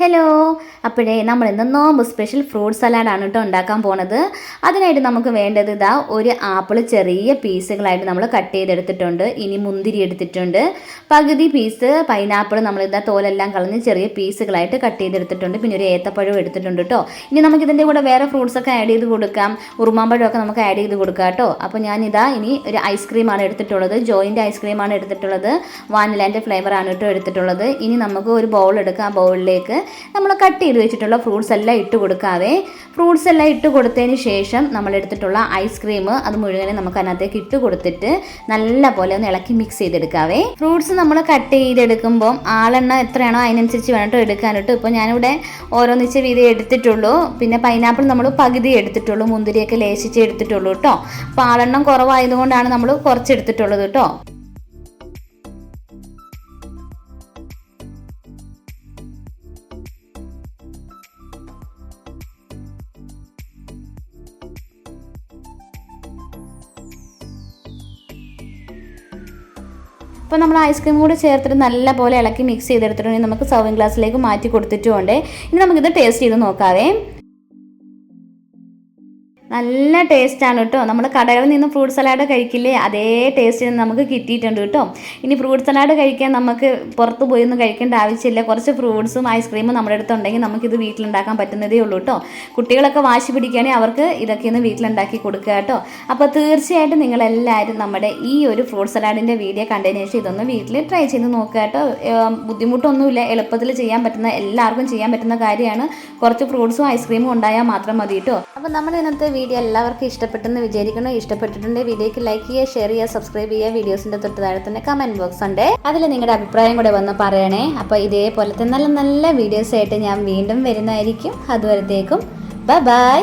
Hello അപ്പോഴേ നമ്മൾ ഇന്ന് നോമ്പ് സ്പെഷ്യൽ ഫ്രൂട്ട് സലാഡാണ് കേട്ടോ ഉണ്ടാക്കാൻ പോണത്. അതിനായിട്ട് നമുക്ക് വേണ്ടത് ഇതാ ഒരു ആപ്പിൾ ചെറിയ പീസുകളായിട്ട് നമ്മൾ കട്ട് ചെയ്തെടുത്തിട്ടുണ്ട്. ഇനി മുന്തിരി എടുത്തിട്ടുണ്ട്. പകുതി പീസ് പൈനാപ്പിൾ നമ്മൾ ഇതാ തോലെല്ലാം കളഞ്ഞ് ചെറിയ പീസുകളായിട്ട് കട്ട് ചെയ്തെടുത്തിട്ടുണ്ട്. പിന്നെ ഒരു ഏത്തപ്പഴം എടുത്തിട്ടുണ്ട് കേട്ടോ ഇനി നമുക്ക് ഇതിന്റെ കൂടെ വേറെ ഫ്രൂട്ട്സ് ഒക്കെ ആഡ് ചെയ്ത് കൊടുക്കാം. ഉറുമാമ്പഴമൊക്കെ നമുക്ക് ആഡ് ചെയ്ത് കൊടുക്കാം കേട്ടോ അപ്പോൾ ഞാനിതാ ഇനി ഒരു ഐസ്ക്രീമാണ് എടുത്തിട്ടുള്ളത്. ജോയിന്റെ ഐസ്ക്രീമാണ് എടുത്തിട്ടുള്ളത്. വാനിലാന്റെ ഫ്ലേവറാണ് കേട്ടോ എടുത്തിട്ടുള്ളത്. ഇനി നമുക്ക് ഒരു ബൗൾ എടുക്കാം. ആ ബൗളിലേക്ക് നമ്മൾ കട്ട് ചെയ്ത് വെച്ചിട്ടുള്ള ഫ്രൂട്ട്സ് എല്ലാം ഇട്ട് കൊടുക്കാതെ ഫ്രൂട്ട്സ് എല്ലാം ഇട്ട് കൊടുത്തതിന് ശേഷം നമ്മൾ എടുത്തിട്ടുള്ള ഐസ്ക്രീം അത് മുഴുവനെ നമുക്ക് അതിനകത്തേക്ക് ഇട്ട് കൊടുത്തിട്ട് നല്ല പോലെ ഒന്ന് ഇളക്കി മിക്സ് ചെയ്തെടുക്കാവേ. ഫ്രൂട്ട്സ് നമ്മൾ കട്ട് ചെയ്തെടുക്കുമ്പോൾ ആളെണ്ണ എത്രയാണോ അതിനനുസരിച്ച് വേണം എടുക്കാനിട്ട്. ഇപ്പോൾ ഞാനിവിടെ ഓരോന്നിച്ച് വീതി എടുത്തിട്ടുള്ളൂ. പിന്നെ പൈനാപ്പിൾ നമ്മൾ പകുതി എടുത്തിട്ടുള്ളൂ. മുന്തിരിയൊക്കെ ലേശിച്ച് എടുത്തിട്ടുള്ളൂ കേട്ടോ. അപ്പോൾ ആളെണ്ണം കുറവായതുകൊണ്ടാണ് നമ്മൾ കുറച്ച് എടുത്തിട്ടുള്ളത് കേട്ടോ. അപ്പോൾ നമ്മൾ ഐസ്ക്രീം കൂടെ ചേർത്തിട്ട് നല്ല പോലെ ഇളക്കി മിക്സ് ചെയ്തെടുത്തിട്ടുണ്ടെങ്കിൽ നമുക്ക് സർവിങ് ഗ്ലാസ്സിലേക്ക് മാറ്റി കൊടുത്തിട്ടുമുണ്ട്. ഇനി നമുക്കിത് ടേസ്റ്റ് ചെയ്ത് നോക്കാവേ. നല്ല ടേസ്റ്റാണ് കേട്ടോ നമ്മൾ കടകളിൽ നിന്ന് ഫ്രൂട്ട് സലാഡ് കഴിക്കില്ലേ അതേ ടേസ്റ്റ് നമുക്ക് കിട്ടിയിട്ടുണ്ട് കേട്ടോ ഇനി ഫ്രൂട്ട് സലാഡ് കഴിക്കാൻ നമുക്ക് പുറത്ത് പോയി ഒന്നും കഴിക്കേണ്ട ആവശ്യമില്ല. കുറച്ച് ഫ്രൂട്ട്സും ഐസ്ക്രീമും നമ്മുടെ അടുത്തുണ്ടെങ്കിൽ നമുക്കിത് വീട്ടിലുണ്ടാക്കാൻ പറ്റുന്നതേ ഉള്ളൂ കേട്ടോ കുട്ടികളൊക്കെ വാശി പിടിക്കുകയാണെങ്കിൽ അവർക്ക് ഇതൊക്കെ ഒന്ന് വീട്ടിലുണ്ടാക്കി കൊടുക്കുക കേട്ടോ അപ്പോൾ തീർച്ചയായിട്ടും നിങ്ങളെല്ലാവരും നമ്മുടെ ഈ ഒരു ഫ്രൂട്ട് സലാഡിന്റെ വീഡിയോ കണ്ടതിന് ശേഷം ഇതൊന്ന് വീട്ടിൽ ട്രൈ ചെയ്ത് നോക്കുക കേട്ടോ ബുദ്ധിമുട്ടൊന്നുമില്ല. എളുപ്പത്തിൽ ചെയ്യാൻ പറ്റുന്ന എല്ലാവർക്കും ചെയ്യാൻ പറ്റുന്ന കാര്യമാണ്. കുറച്ച് ഫ്രൂട്ട്സും ഐസ്ക്രീമും ഉണ്ടായാൽ മാത്രം മതി കേട്ടോ അപ്പോൾ നമ്മൾ ഇന്നത്തെ എല്ലാവർക്കും ഇഷ്ടപ്പെട്ടെന്ന് വിചാരിക്കണം ഇഷ്ടപ്പെട്ടിട്ടുണ്ടെങ്കിൽ വീഡിയോക്ക് ലൈക്ക് ചെയ്യുക ഷെയർ ചെയ്യുക സബ്സ്ക്രൈബ് ചെയ്യുക. വീഡിയോസിന്റെ തൊട്ട് താഴെ തന്നെ കമന്റ് ബോക്സ് ഉണ്ട്. അതിൽ നിങ്ങളുടെ അഭിപ്രായം കൂടെ വന്ന് പറയണേ. അപ്പോൾ ഇതേപോലത്തെ നല്ല നല്ല വീഡിയോസ് ആയിട്ട് ഞാൻ വീണ്ടും വരുന്നതായിരിക്കും. അതുവരത്തേക്കും ബൈ ബൈ